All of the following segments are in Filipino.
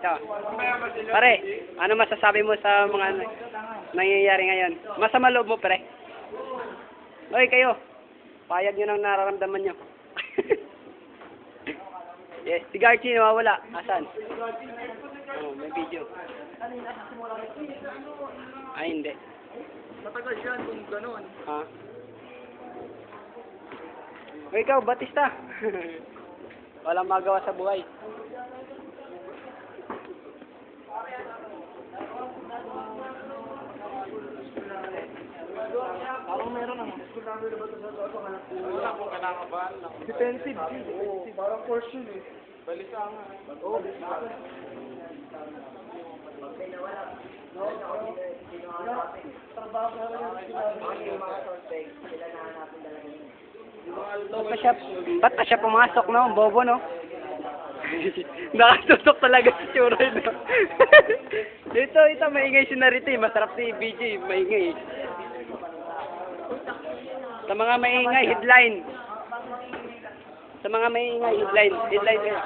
Ito. Pare, ano masasabi mo sa mga na- nangyayari ngayon? Masama loob mo, pare. Hoy, kayo. Payag nyo ng nararamdaman nyo. yes, si Garchi nawawala. Asan? Oh, may video. Ay, hindi. Matagal yan kung gano'n. Ha? O ikaw, Batista. Walang magawa sa buhay. Parang meron Wala kinakabahan lang. Defensive. Oo, parang force yun eh. Balisa nga. Oo, Ba't pa siya, ba't pa siya pumasok, no? Bobo, no? Nakatutok talaga si Churoy, no? ito, ito, maingay si Nariti. Masarap si BJ, maingay. Sa mga maingay, headline. Sa mga maingay, headline. Headline kayo.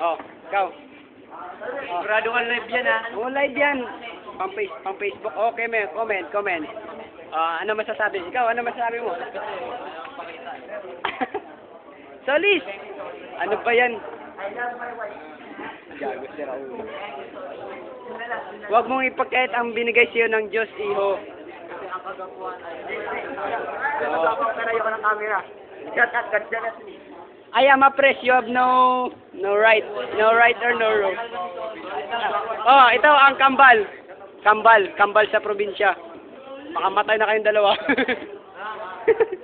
Oh, ikaw. Oh. Sigurado ka live yan ha. Oh, live yan. Pang, face, pang Facebook. Okay, may comment, comment. Ah, ano masasabi? Ikaw, ano masasabi mo? Solis! Ano ba yan? Gago si Raul. Huwag mong ipagkait ang binigay sa'yo ng Diyos, iho. Kasi ang kagapuan ay... Nagapang kanayo ko ng camera. Shut up, ganda na. I am a press, you have no no right. No right or no wrong. Oh, ito ang kambal. Kambal, kambal sa probinsya. Makamatay na kayong dalawa.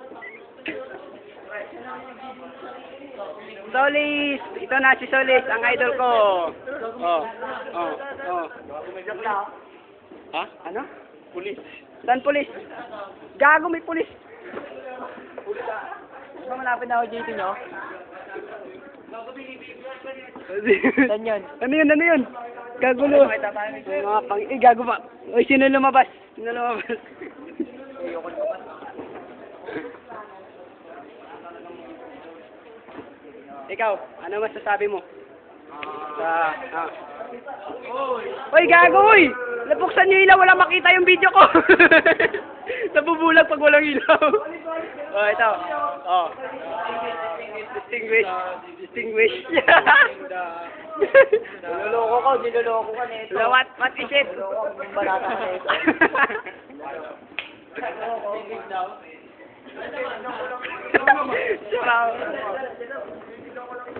Solis! Ito na si Solis, ang idol ko. Oh, oh, oh. Ha? Ano? Pulis. Saan pulis? Gago may pulis. Ba malapit na ako dito nyo? Saan yun? Ano yun? Ano yun? Gagulo. Mga pang... Eh, gago pa. Uy, sino lumabas? Sino lumabas? Ikaw, ano masasabi mo? Sa... Ah. Uy, gago, uy! Napuksan niyo ilaw, wala makita yung video ko. Nabubulag pag walang ilaw. oh, ito. Oh. Distinguish. Distinguish. Niloloko ko, niloloko ka nito. So, what, what is it? Niloloko ko, balata ka nito. Wow. don't want to be